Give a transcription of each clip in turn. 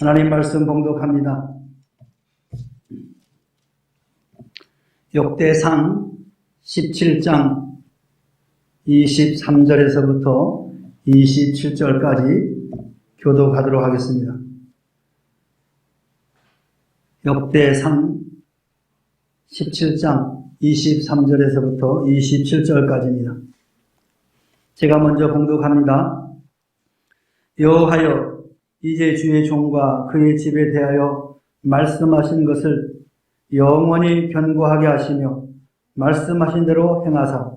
하나님 말씀 봉독합니다. 역대상 17장 23절에서부터 27절까지 교도하도록 하겠습니다. 역대상 17장 23절에서부터 27절까지입니다. 제가 먼저 봉독합니다. 여호하여 이제 주의 종과 그의 집에 대하여 말씀하신 것을 영원히 견고하게 하시며 말씀하신 대로 행하사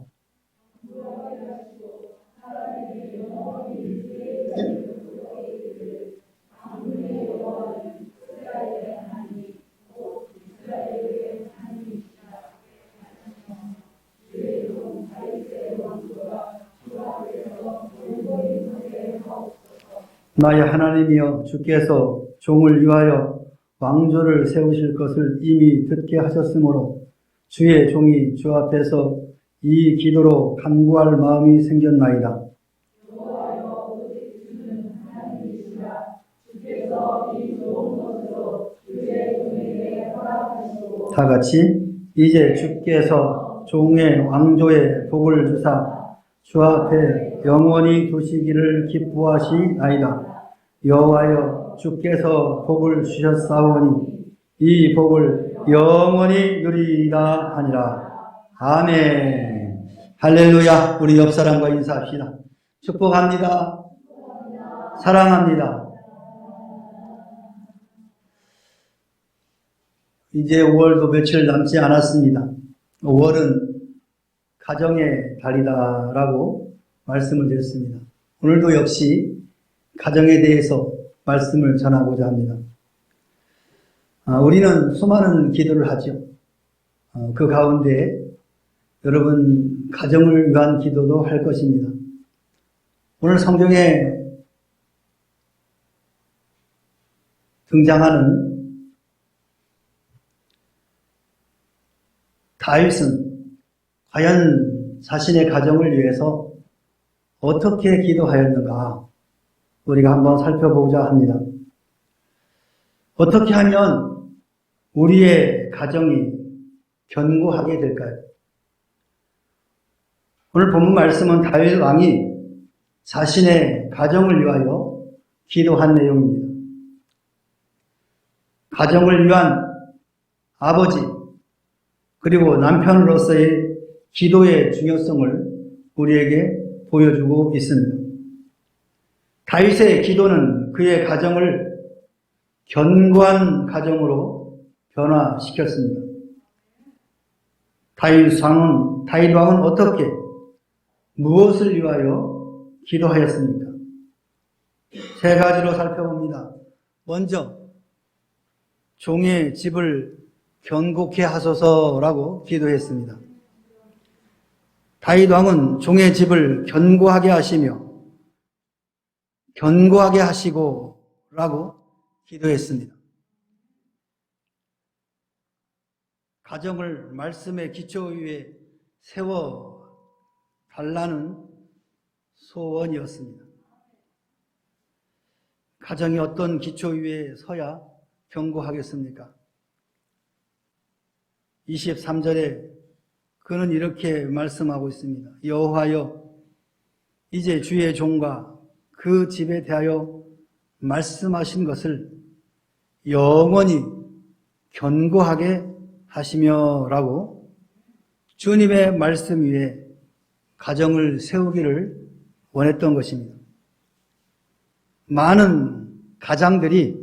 나의 하나님이여 주께서 종을 위하여 왕조를 세우실 것을 이미 듣게 하셨으므로 주의 종이 주 앞에서 이 기도로 간구할 마음이 생겼나이다. 다 같이 이제 주께서 종의 왕조의 복을 주사 주 앞에 영원히 두시기를 기뻐하시나이다. 여호와여 주께서 복을 주셨사오니 이 복을 영원히 누리다 하니라. 아멘. 할렐루야. 우리 옆 사람과 인사합시다. 축복합니다. 사랑합니다. 이제 5월도 며칠 남지 않았습니다. 5월은 가정의 달이다라고 말씀을 드렸습니다. 오늘도 역시 가정에 대해서 말씀을 전하고자 합니다. 아, 우리는 수많은 기도를 하죠. 어, 그 가운데 여러분 가정을 위한 기도도 할 것입니다. 오늘 성경에 등장하는 다윗은 과연 자신의 가정을 위해서 어떻게 기도하였는가 우리가 한번 살펴보자 합니다. 어떻게 하면 우리의 가정이 견고하게 될까요? 오늘 본문 말씀은 다윗 왕이 자신의 가정을 위하여 기도한 내용입니다. 가정을 위한 아버지 그리고 남편으로서의 기도의 중요성을 우리에게 보여주고 있습니다. 다윗의 기도는 그의 가정을 견고한 가정으로 변화시켰습니다. 다윗 왕은 다윗 왕은 어떻게 무엇을 위하여 기도하였습니까? 세 가지로 살펴봅니다. 먼저 종의 집을 견고케 하소서라고 기도했습니다. 다윗 왕은 종의 집을 견고하게 하시며 견고하게 하시고라고 기도했습니다. 가정을 말씀의 기초 위에 세워 달라는 소원이었습니다. 가정이 어떤 기초 위에 서야 견고하겠습니까? 23절에 그는 이렇게 말씀하고 있습니다. 여호와여 이제 주의 종과 그 집에 대하여 말씀하신 것을 영원히 견고하게 하시며라고 주님의 말씀 위에 가정을 세우기를 원했던 것입니다. 많은 가장들이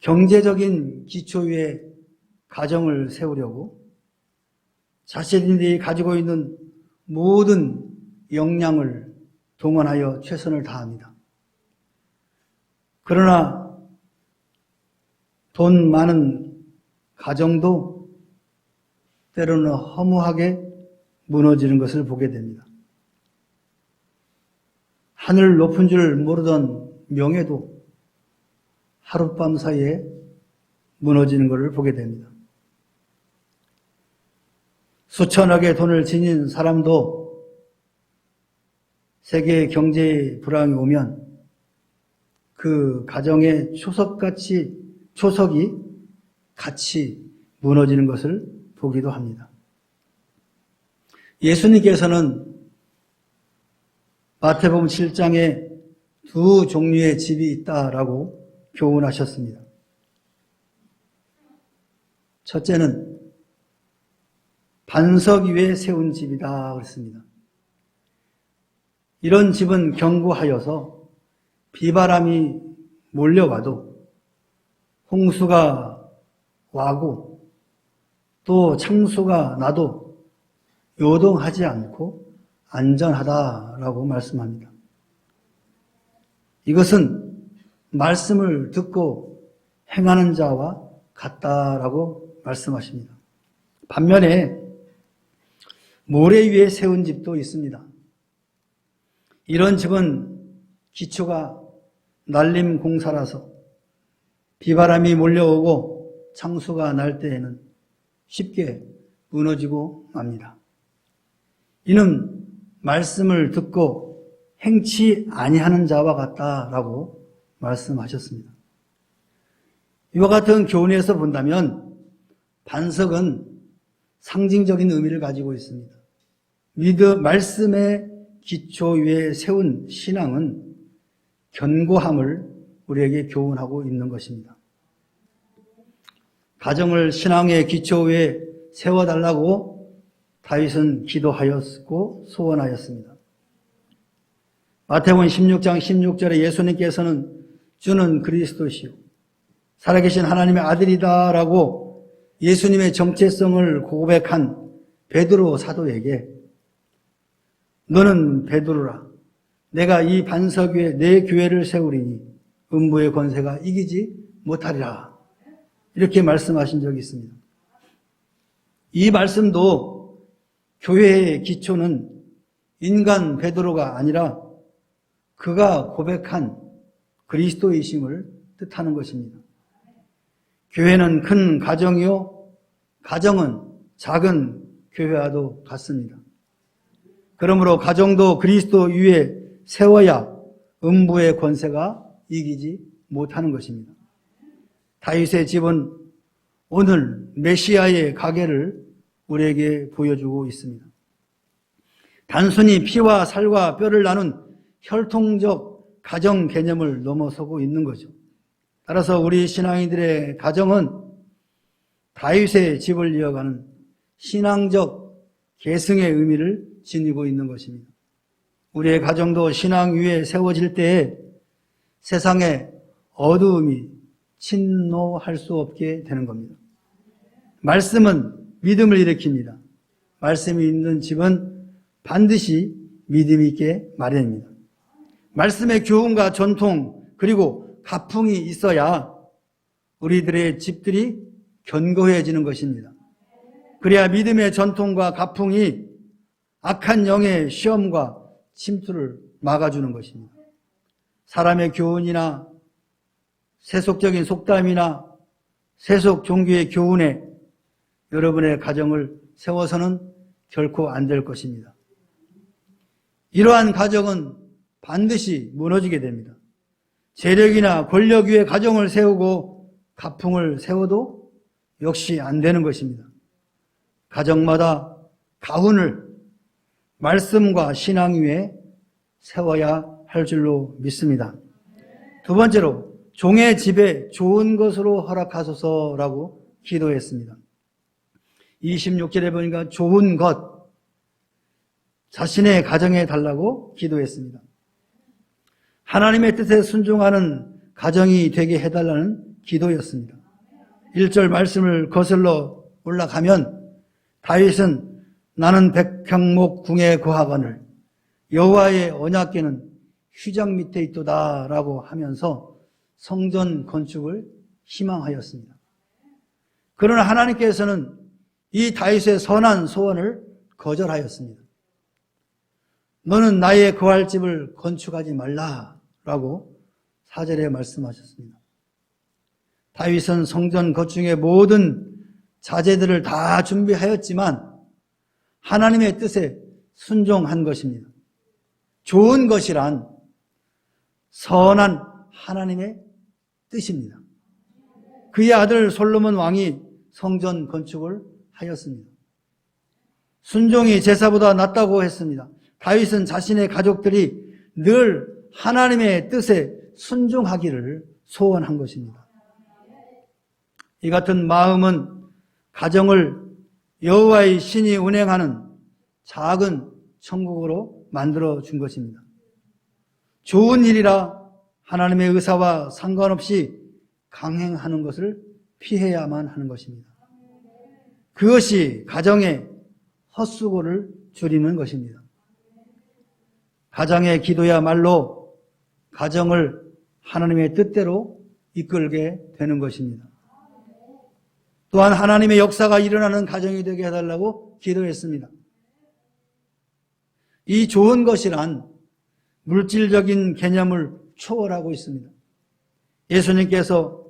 경제적인 기초 위에 가정을 세우려고 자신들이 가지고 있는 모든 역량을 동원하여 최선을 다합니다. 그러나 돈 많은 가정도 때로는 허무하게 무너지는 것을 보게 됩니다. 하늘 높은 줄 모르던 명예도 하룻밤 사이에 무너지는 것을 보게 됩니다. 수천억의 돈을 지닌 사람도 세계 경제의 불황이 오면 그 가정의 초석같이, 초석이 같이 무너지는 것을 보기도 합니다. 예수님께서는 마태복음 7장에 두 종류의 집이 있다라고 교훈하셨습니다. 첫째는 반석 위에 세운 집이다 그랬습니다. 이런 집은 견고하여서 비바람이 몰려와도 홍수가 와고 또 창수가 나도 요동하지 않고 안전하다라고 말씀합니다. 이것은 말씀을 듣고 행하는 자와 같다라고 말씀하십니다. 반면에 모래 위에 세운 집도 있습니다. 이런 집은 기초가 날림 공사라서 비바람이 몰려오고 창수가 날 때에는 쉽게 무너지고 맙니다. 이는 말씀을 듣고 행치 아니하는 자와 같다라고 말씀하셨습니다. 이와 같은 교훈에서 본다면 반석은 상징적인 의미를 가지고 있습니다. 믿음, 말씀의 기초 위에 세운 신앙은 견고함을 우리에게 교훈하고 있는 것입니다. 가정을 신앙의 기초 위에 세워달라고 다윗은 기도하였고 소원하였습니다. 마태복음 16장 16절에 예수님께서는 주는 그리스도시요 살아계신 하나님의 아들이다라고 예수님의 정체성을 고백한 베드로 사도에게 너는 베드로라 내가 이 반석 위에 내 교회를 세우리니 음부의 권세가 이기지 못하리라 이렇게 말씀하신 적이 있습니다. 이 말씀도 교회의 기초는 인간 베드로가 아니라 그가 고백한 그리스도이심을 뜻하는 것입니다. 교회는 큰 가정이요, 가정은 작은 교회와도 같습니다. 그러므로 가정도 그리스도 위에 세워야 음부의 권세가 이기지 못하는 것입니다. 다윗의 집은 오늘 메시아의 가게를 우리에게 보여주고 있습니다. 단순히 피와 살과 뼈를 나눈 혈통적 가정 개념을 넘어서고 있는 거죠. 따라서 우리 신앙인들의 가정은 다윗의 집을 이어가는 신앙적 계승의 의미를 지니고 있는 것입니다. 우리의 가정도 신앙 위에 세워질 때에 세상에 어두움이 침노할 수 없게 되는 겁니다. 말씀은 믿음을 일으킵니다. 말씀이 있는 집은 반드시 믿음이 있게 마련입니다. 말씀의 교훈과 전통 그리고 가풍이 있어야 우리들의 집들이 견고해지는 것입니다. 그래야 믿음의 전통과 가풍이 악한 영의 시험과 침투를 막아주는 것입니다. 사람의 교훈이나 세속적인 속담이나 세속 종교의 교훈에 여러분의 가정을 세워서는 결코 안 될 것입니다. 이러한 가정은 반드시 무너지게 됩니다. 재력이나 권력 위에 가정을 세우고 가풍을 세워도 역시 안 되는 것입니다. 가정마다 가훈을 말씀과 신앙 위에 세워야 할 줄로 믿습니다. 두 번째로 종의 집에 좋은 것으로 허락하소서라고 기도했습니다. 26절에 보니까 좋은 것 자신의 가정에 달라고 기도했습니다. 하나님의 뜻에 순종하는 가정이 되게 해달라는 기도였습니다. 1절 말씀을 거슬러 올라가면 다윗은 나는 백향목 궁에 거하거늘 여호와의 언약궤는 휘장 밑에 있도다라고 하면서 성전 건축을 희망하였습니다. 그러나 하나님께서는 이 다윗의 선한 소원을 거절하였습니다. 너는 나의 거할 집을 건축하지 말라 라고 사절에 말씀하셨습니다. 다윗은 성전 건축의 모든 자재들을 다 준비하였지만 하나님의 뜻에 순종한 것입니다. 좋은 것이란 선한 하나님의 뜻입니다. 그의 아들 솔로몬 왕이 성전 건축을 하였습니다. 순종이 제사보다 낫다고 했습니다. 다윗은 자신의 가족들이 늘 하나님의 뜻에 순종하기를 소원한 것입니다. 이 같은 마음은 가정을 여호와의 신이 운행하는 작은 천국으로 만들어 준 것입니다. 좋은 일이라 하나님의 의사와 상관없이 강행하는 것을 피해야만 하는 것입니다. 그것이 가정의 헛수고를 줄이는 것입니다. 가정의 기도야말로 가정을 하나님의 뜻대로 이끌게 되는 것입니다. 또한 하나님의 역사가 일어나는 가정이 되게 해달라고 기도했습니다. 이 좋은 것이란 물질적인 개념을 초월하고 있습니다. 예수님께서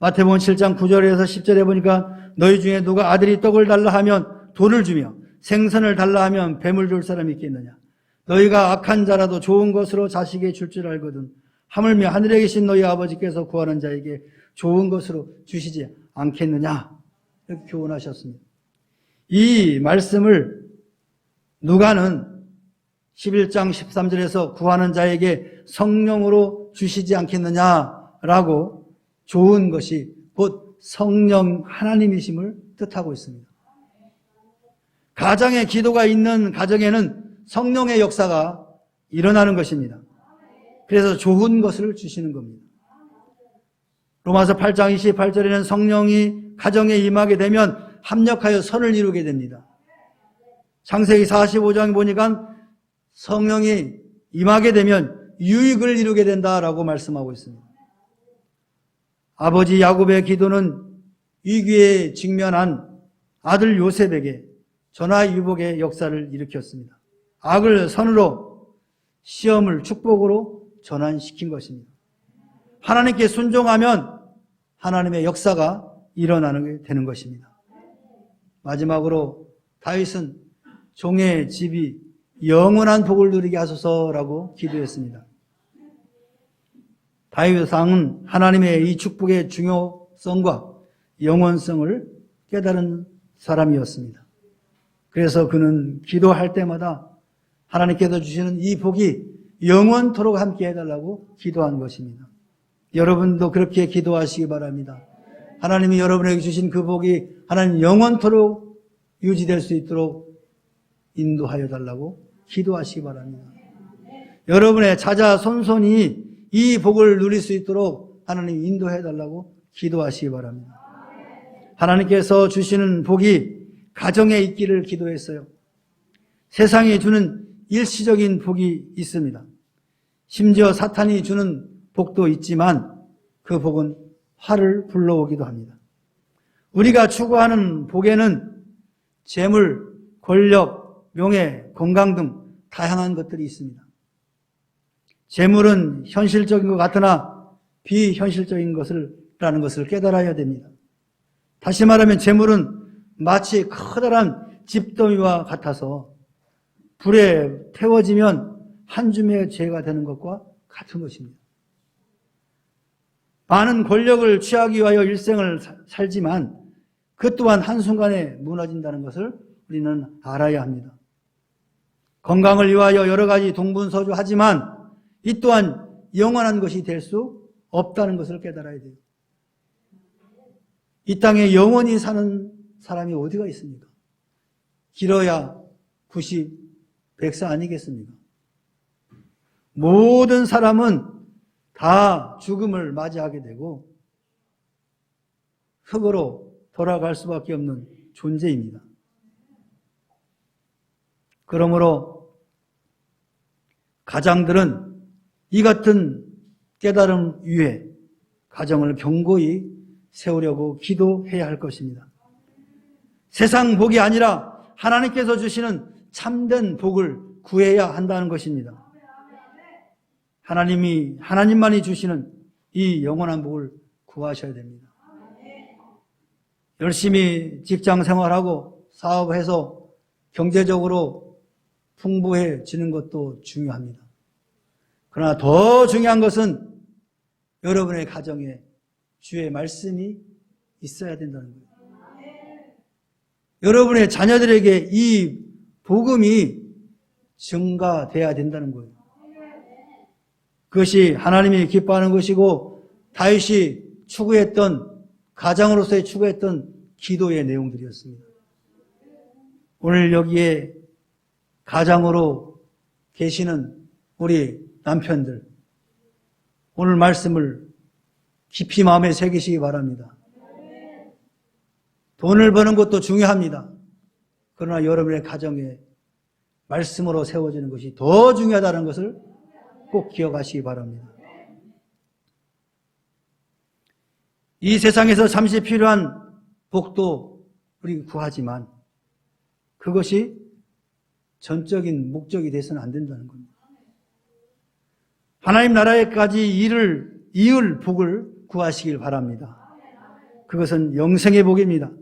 마태복음 7장 9절에서 10절에 보니까 너희 중에 누가 아들이 떡을 달라 하면 돌을 주며 생선을 달라 하면 뱀을 줄 사람이 있겠느냐. 너희가 악한 자라도 좋은 것으로 자식에게 줄줄 알거든. 하물며 하늘에 계신 너희 아버지께서 구하는 자에게 좋은 것으로 주시지 않겠느냐. 이렇게 교훈하셨습니다. 이 말씀을 누가는 11장 13절에서 구하는 자에게 성령으로 주시지 않겠느냐라고 좋은 것이 곧 성령 하나님이심을 뜻하고 있습니다. 가정에 기도가 있는 가정에는 성령의 역사가 일어나는 것입니다. 그래서 좋은 것을 주시는 겁니다. 로마서 8장 28절에는 성령이 가정에 임하게 되면 합력하여 선을 이루게 됩니다. 창세기 45장 보니까 성령이 임하게 되면 유익을 이루게 된다라고 말씀하고 있습니다. 아버지 야곱의 기도는 위기에 직면한 아들 요셉에게 전화위복의 역사를 일으켰습니다. 악을 선으로 시험을 축복으로 전환시킨 것입니다. 하나님께 순종하면 하나님의 역사가 일어나는 게 되는 것입니다. 마지막으로 다윗은 종의 집이 영원한 복을 누리게 하소서라고 기도했습니다. 다윗 왕은 하나님의 이 축복의 중요성과 영원성을 깨달은 사람이었습니다. 그래서 그는 기도할 때마다 하나님께서 주시는 이 복이 영원토록 함께 해달라고 기도한 것입니다. 여러분도 그렇게 기도하시기 바랍니다. 하나님이 여러분에게 주신 그 복이 하나님 영원토록 유지될 수 있도록 인도하여 달라고 기도하시기 바랍니다. 여러분의 자자 손손이 이 복을 누릴 수 있도록 하나님 인도해 달라고 기도하시기 바랍니다. 하나님께서 주시는 복이 가정에 있기를 기도했어요. 세상이 주는 일시적인 복이 있습니다. 심지어 사탄이 주는 복도 있지만 그 복은 화를 불러오기도 합니다. 우리가 추구하는 복에는 재물, 권력, 명예, 건강 등 다양한 것들이 있습니다. 재물은 현실적인 것 같으나 비현실적인 것을 라는 것을 깨달아야 됩니다. 다시 말하면 재물은 마치 커다란 집더미와 같아서 불에 태워지면 한 줌의 죄가 되는 것과 같은 것입니다. 많은 권력을 취하기 위하여 일생을 살지만 그 또한 한순간에 무너진다는 것을 우리는 알아야 합니다. 건강을 위하여 여러 가지 동분서주 하지만 이 또한 영원한 것이 될 수 없다는 것을 깨달아야 돼요. 이 땅에 영원히 사는 사람이 어디가 있습니까? 길어야 90, 100세 아니겠습니까? 모든 사람은 다 죽음을 맞이하게 되고 흙으로 돌아갈 수밖에 없는 존재입니다. 그러므로 가장들은 이 같은 깨달음 위에 가정을 견고히 세우려고 기도해야 할 것입니다. 세상 복이 아니라 하나님께서 주시는 참된 복을 구해야 한다는 것입니다. 하나님이, 하나님만이 주시는 이 영원한 복을 구하셔야 됩니다. 열심히 직장 생활하고 사업해서 경제적으로 풍부해지는 것도 중요합니다. 그러나 더 중요한 것은 여러분의 가정에 주의 말씀이 있어야 된다는 거예요. 여러분의 자녀들에게 이 복음이 증가돼야 된다는 거예요. 그것이 하나님이 기뻐하는 것이고 다윗이 추구했던 가장으로서의 추구했던 기도의 내용들이었습니다. 오늘 여기에 가장으로 계시는 우리 남편들 오늘 말씀을 깊이 마음에 새기시기 바랍니다. 돈을 버는 것도 중요합니다. 그러나 여러분의 가정에 말씀으로 세워지는 것이 더 중요하다는 것을 꼭 기억하시기 바랍니다. 이 세상에서 잠시 필요한 복도 우리 구하지만 그것이 전적인 목적이 돼서는 안 된다는 겁니다. 하나님 나라에까지 이를 이을 복을 구하시길 바랍니다. 그것은 영생의 복입니다.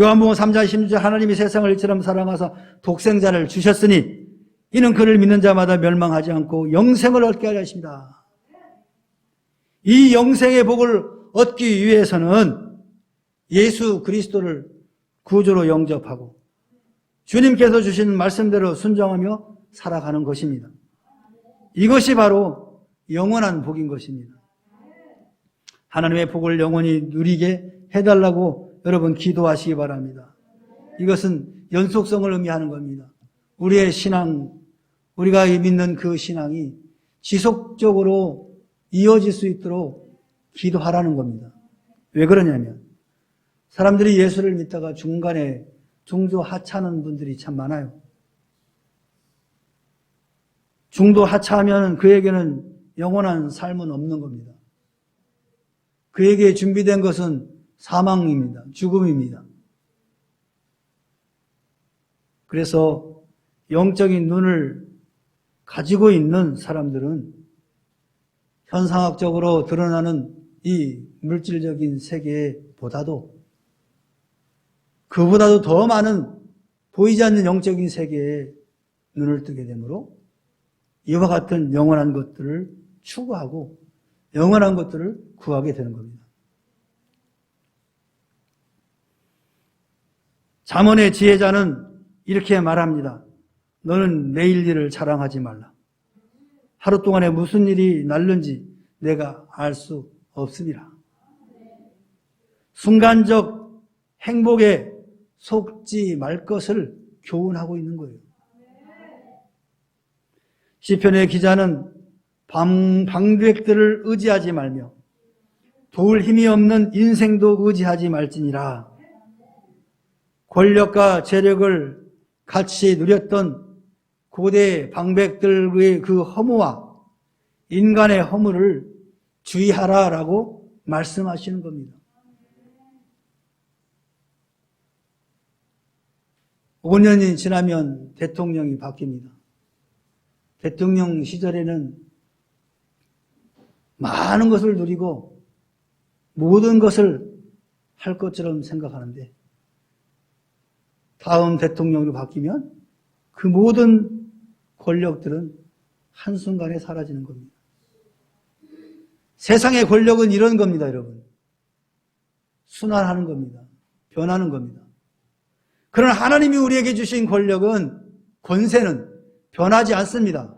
요한복음 3장 16절 하나님이 세상을 이처럼 사랑하사 독생자를 주셨으니 이는 그를 믿는 자마다 멸망하지 않고 영생을 얻게 하려 하십니다. 이 영생의 복을 얻기 위해서는 예수 그리스도를 구주로 영접하고 주님께서 주신 말씀대로 순종하며 살아가는 것입니다. 이것이 바로 영원한 복인 것입니다. 하나님의 복을 영원히 누리게 해달라고 여러분 기도하시기 바랍니다. 이것은 연속성을 의미하는 겁니다. 우리의 신앙, 우리가 믿는 그 신앙이 지속적으로 이어질 수 있도록 기도하라는 겁니다. 왜 그러냐면 사람들이 예수를 믿다가 중간에 중도 하차하는 분들이 참 많아요. 중도 하차하면 그에게는 영원한 삶은 없는 겁니다. 그에게 준비된 것은 사망입니다. 죽음입니다. 그래서 영적인 눈을 가지고 있는 사람들은 현상학적으로 드러나는 이 물질적인 세계보다도 그보다도 더 많은 보이지 않는 영적인 세계에 눈을 뜨게 되므로 이와 같은 영원한 것들을 추구하고 영원한 것들을 구하게 되는 겁니다. 잠언의 지혜자는 이렇게 말합니다. 너는 내일 일을 자랑하지 말라. 하루 동안에 무슨 일이 날는지 내가 알 수 없으리라. 순간적 행복에 속지 말 것을 교훈하고 있는 거예요. 시편의 기자는 방, 방백들을 의지하지 말며 도울 힘이 없는 인생도 의지하지 말지니라. 권력과 재력을 같이 누렸던 고대 방백들의 그 허무와 인간의 허무를 주의하라라고 말씀하시는 겁니다. 5년이 지나면 대통령이 바뀝니다. 대통령 시절에는 많은 것을 누리고 모든 것을 할 것처럼 생각하는데 다음 대통령으로 바뀌면 그 모든 권력들은 한순간에 사라지는 겁니다. 세상의 권력은 이런 겁니다, 여러분. 순환하는 겁니다. 변하는 겁니다. 그러나 하나님이 우리에게 주신 권력은, 권세는 변하지 않습니다.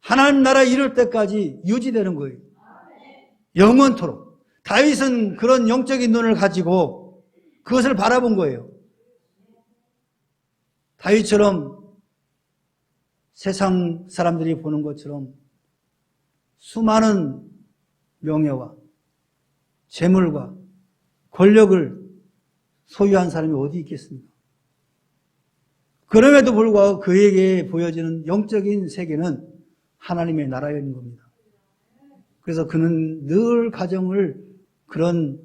하나님 나라 이룰 때까지 유지되는 거예요. 영원토록. 다윗은 그런 영적인 눈을 가지고 그것을 바라본 거예요. 다윗처럼 세상 사람들이 보는 것처럼 수많은 명예와 재물과 권력을 소유한 사람이 어디 있겠습니까? 그럼에도 불구하고 그에게 보여지는 영적인 세계는 하나님의 나라인 겁니다. 그래서 그는 늘 가정을 그런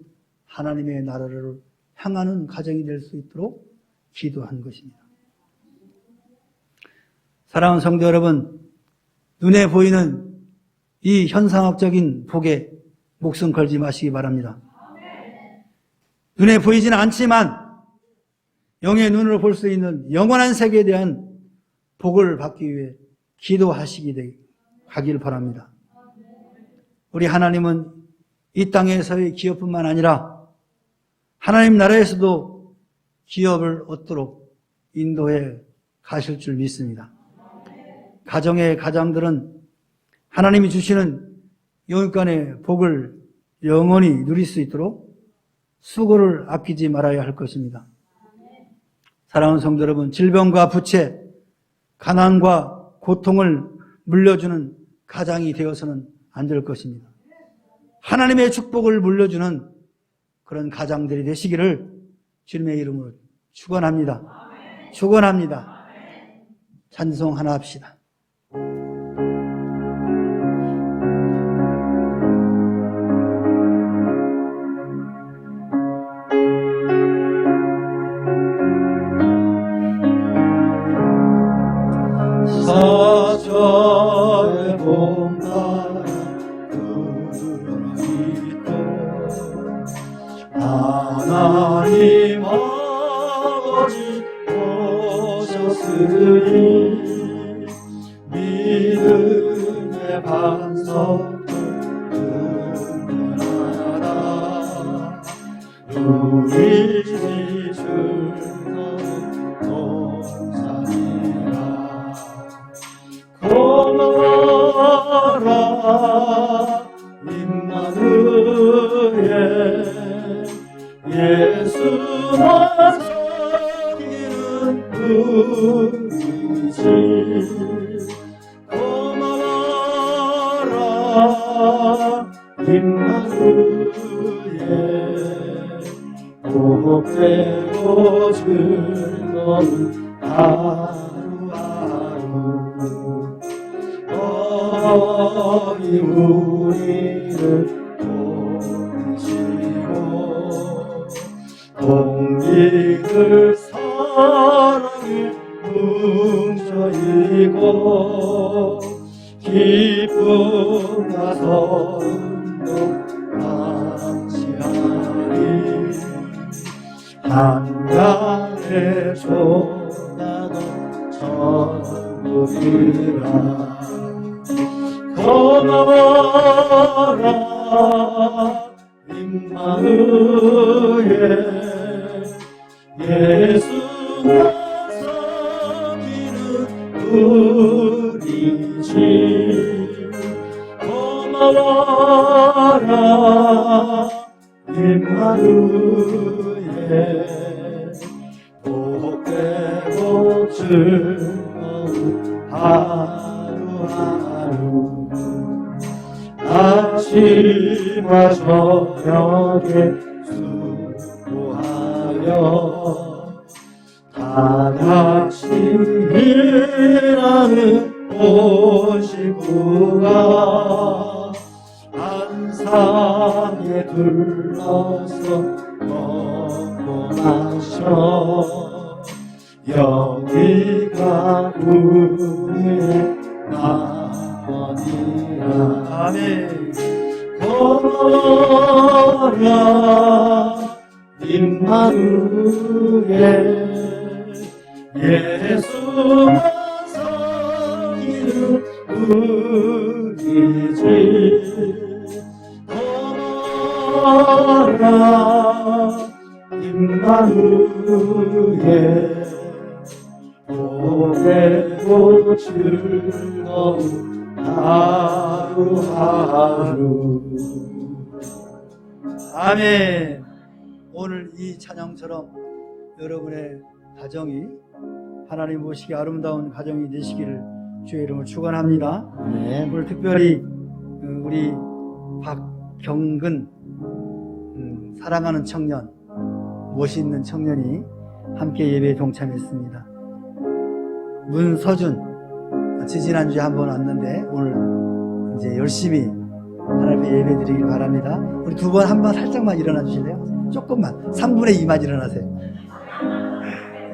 하나님의 나라를 향하는 가정이 될 수 있도록 기도한 것입니다. 사랑하는 성도 여러분, 눈에 보이는 이 현상학적인 복에 목숨 걸지 마시기 바랍니다. 눈에 보이지는 않지만 영의 눈으로 볼 수 있는 영원한 세계에 대한 복을 받기 위해 기도하시기 하기를 바랍니다. 우리 하나님은 이 땅에서의 기업뿐만 아니라 하나님 나라에서도 기업을 얻도록 인도해 가실 줄 믿습니다. 가정의 가장들은 하나님이 주시는 영육간의 복을 영원히 누릴 수 있도록 수고를 아끼지 말아야 할 것입니다. 사랑하는 성도 여러분, 질병과 부채, 가난과 고통을 물려주는 가장이 되어서는 안 될 것입니다. 하나님의 축복을 물려주는 그런 가장들이 되시기를 주님의 이름으로 축원합니다. 축원합니다. 찬송 하나 합시다. 사랑에 뭉쳐이고 기쁨과 선도 감시하리 한간에 조나도 천국이라 고마워라 임마누엘 섬기는 우리 집 고마워라 임마누엘 복되고 즐거운 하루하루 아침과 저녁에 수고하여 일하는 오시구가 안상에 둘러서 먹고 마셔. 여기가 우리의 나원이라. 아멘. 고마워라. 임마누엘 예수만 섬기는 우리 집 고마워라 임마누엘 복되고 즐거운 하루하루 아멘. 오늘 이 찬양처럼 여러분의 가정이 하나님 보시기 아름다운 가정이 되시기를 주의 이름을 축원합니다. 아멘. 오늘 특별히 어, 우리 박경근 음, 사랑하는 청년 멋있는 청년이 함께 예배에 동참했습니다. 문서준 지지난주에 한번 왔는데 오늘 이제 열심히 하나님의 예배 드리길 바랍니다. 우리 두 번 한 번 살짝만 일어나 주실래요? 조금만 3분의 2만 일어나세요.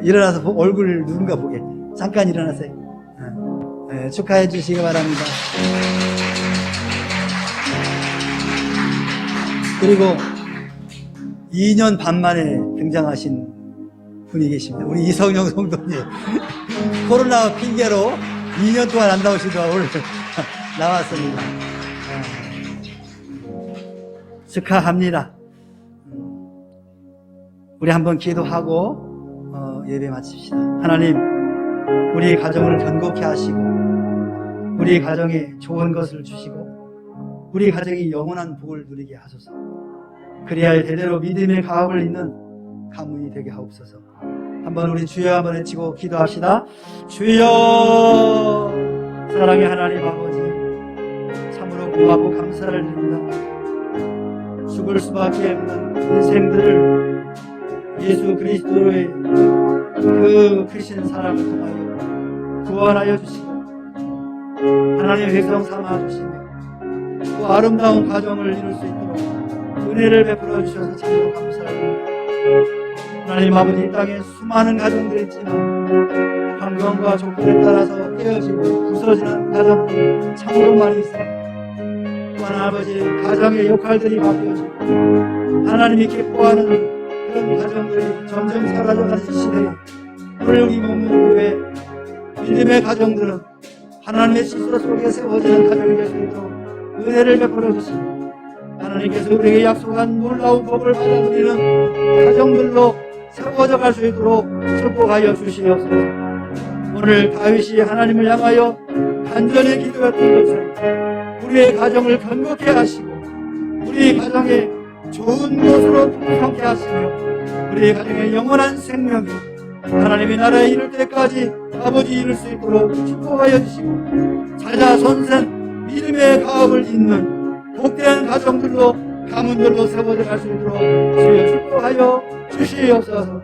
일어나서 보- 얼굴 누군가 보게 잠깐 일어나세요. 어, 네, 축하해 주시기 바랍니다. 그리고 2년 반 만에 등장하신 분이 계십니다. 우리 이성영 성도님. 코로나 핑계로 2년 동안 안 나오시다가 오늘 나왔습니다. 아, 축하합니다. 음, 우리 한번 기도하고 어, 예배 마칩시다. 하나님, 우리 가정을 견고케 하시고, 우리 가정에 좋은 것을 주시고, 우리 가정이 영원한 복을 누리게 하소서. 그리하여 대대로 믿음의 가업을 잇는 가문이 되게 하옵소서. 한번 우리 주여 한번 외치고 기도합시다. 주여 사랑의 하나님 아버지 참으로 고맙고 감사를 드립니다. 죽을 수밖에 없는 인생들을 예수 그리스도의 그 크신 사랑을 통하여 구원하여 주시고 하나님의 백성 삼아 주시며 또 아름다운 가정을 이룰 수 있도록 은혜를 베풀어 주셔서 참으로 감사합니다. 하나님 아버지 이 땅에 수많은 가정들이 있지만 환경과 조건에 따라서 깨어지고 부서지는 가정들이 참으로 많이 있습니다. 또한 아버지 가정의 역할들이 바뀌어지고 하나님이 기뻐하는 그런 가정들이 점점 사라져가는 시대에 여기 머무는 교회 믿음의 가정들은 하나님의 질서 속에 세워지는 가정이 될 수 있도록 은혜를 베풀어 주시고 하나님께서 우리에게 약속한 놀라운 복을 받아들이는 가정들로 세워져 갈 수 있도록 축복하여 주시옵소서. 오늘 다윗이 하나님을 향하여 간절히 기도했던 것처럼 우리의 가정을 건강케 하시고 우리 가정에 좋은 것으로 풍성케 하시며 우리의 가정에 영원한 생명이 하나님의 나라에 이를 때까지 아버지 이룰 수 있도록 축복하여 주시고 자자손생 믿음의 가업을 잇는 복된 가정들로 가문들로 세워져 갈 수 있도록 주여 축복하여 주시옵소서.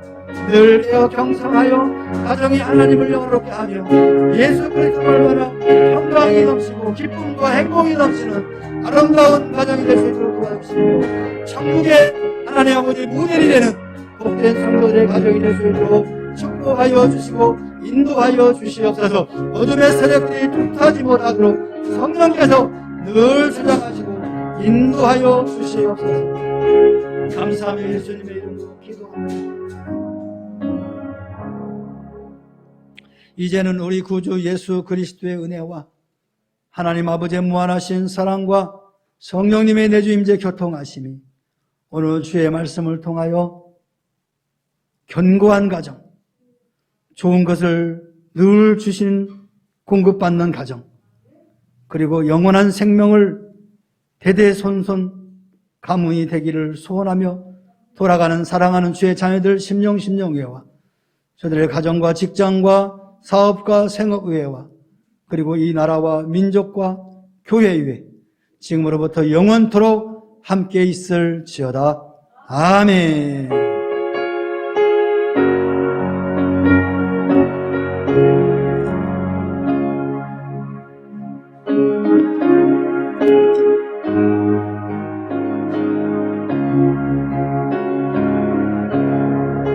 늘 깨어 경성하여 가정이 하나님을 영화롭게 하며 예수 그리스도 얼마나 평강이 넘치고 기쁨과 행복이 넘치는 아름다운 가정이 될 수 있도록 도와주시며 천국의 하나님 아버지 모델이 되는 복된 성도들의 가정이 될 수 있도록 축복하여 주시고 인도하여 주시옵소서. 어둠의 세력들이 tum타지 못하도록 성령께서 늘 주장하시고 인도하여 주시옵소서. 감사하며 예수님의 이름으로 기도합니다. 이제는 우리 구주 예수 그리스도의 은혜와 하나님 아버지의 무한하신 사랑과 성령님의 내주임제 교통하심이 오늘 주의 말씀을 통하여 견고한 가정, 좋은 것을 늘 주신 공급받는 가정, 그리고 영원한 생명을 대대손손 가문이 되기를 소원하며 돌아가는 사랑하는 주의 자녀들 심령심령회와 저들의 가정과 직장과 사업과 생업의회와 그리고 이 나라와 민족과 교회의회 지금으로부터 영원토록 함께 있을지어다. 아멘.